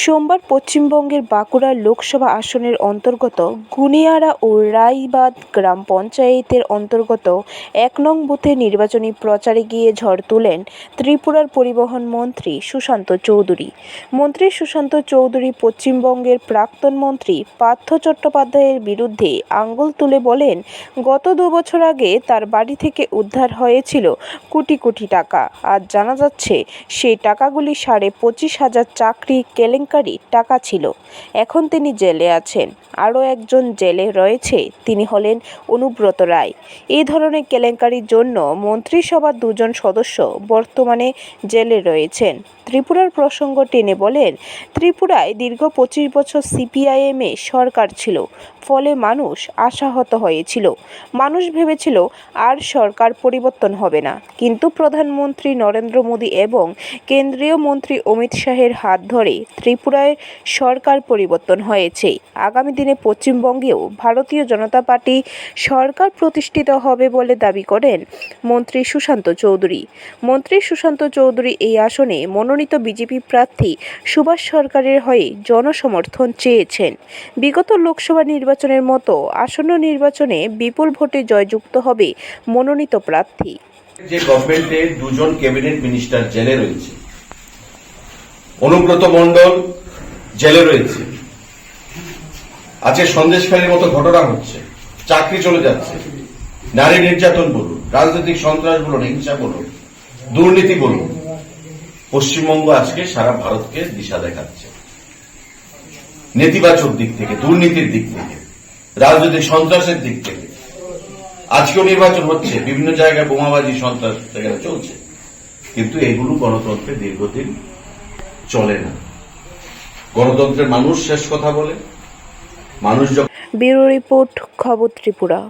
সোমবার পশ্চিমবঙ্গের বাঁকুড়া লোকসভা আসনের অন্তর্গত গুনিয়ারা ও রাইবাদ গ্রাম পঞ্চায়েতের অন্তর্গত এক নং বুথে নির্বাচনী প্রচারে গিয়ে ঝড় তুলেন ত্রিপুরার পরিবহন মন্ত্রী সুশান্ত চৌধুরী। মন্ত্রী সুশান্ত চৌধুরী পশ্চিমবঙ্গের প্রাক্তন মন্ত্রী পার্থ চট্টোপাধ্যায়ের বিরুদ্ধে আঙ্গুল তুলে বলেন, গত দু বছর আগে তার বাড়ি থেকে উদ্ধার হয়েছিল কোটি কোটি টাকা। আজ জানা যাচ্ছে সেই টাকাগুলি সাড়ে পঁচিশ হাজার চাকরি কেলেঙ্কারি টাকা ছিল। এখন তিনি জেলে আছেন। আরও একজন জেলে রয়েছে, তিনি হলেন অনুব্রত রায়। এই ধরনের কেলেঙ্কারির জন্য মন্ত্রিসভার দুজন সদস্য বর্তমানে জেলে রয়েছেন। ত্রিপুরার প্রসঙ্গ টেনে বলেন, ত্রিপুরায় দীর্ঘ পঁচিশ বছর সিপিআইএমে সরকার ছিল, ফলে মানুষ আশাহত হয়েছিল। মানুষ ভেবেছিল, আর সরকার পরিবর্তন হবে না। কিন্তু প্রধানমন্ত্রী নরেন্দ্র মোদী এবং কেন্দ্রীয় মন্ত্রী অমিত শাহের হাত ধরে ত্রিপুরায় সরকার পরিবর্তন হয়েছে। আগামী দিনে পশ্চিমবঙ্গেও ভারতীয় জনতা পার্টি সরকার প্রতিষ্ঠিত হবে বলে দাবি করেন মন্ত্রী সুশান্ত চৌধুরী। মন্ত্রী সুশান্ত চৌধুরী এই আসনে মনোনীত বিজেপি প্রার্থী সুভাষ সরকারের হয়ে জনসমর্থন চেয়েছেন। বিগত লোকসভা নির্বাচনের মতো আসন্ন নির্বাচনে বিপুল ভোটে জয়যুক্ত হবে মনোনীত প্রার্থী। যে গভর্নমেন্টে দুজন ক্যাবিনেট মিনিস্টার জেলে রয়েছে অনুব্রত মণ্ডল জেলে রয়েছে। আজকে সন্দেশখালীর মতো ঘটনা হচ্ছে। চাকরি চলে যাচ্ছে। নারী নির্যাতন বলুন, রাজনৈতিক সন্ত্রাস বলুন, হিংসা বলুন, দুর্নীতি বলুন, পশ্চিমবঙ্গ আজকে সারা ভারতকে দিশা দেখাচ্ছে। নেতিবাচক দিক থেকে, দুর্নীতির দিক থেকে, রাজনৈতিক সন্ত্রাসের দিক থেকে। আজকেও নির্বাচন হচ্ছে, বিভিন্ন জায়গায় বোমাবাজি সন্ত্রাস চলছে। কিন্তু এগুলো গণতন্ত্রে দীর্ঘদিন চলে না। গণতন্ত্রের মানুষ শেষ কথা বলে। মানুষ ব্যুরো রিপোর্ট খবর ত্রিপুরা।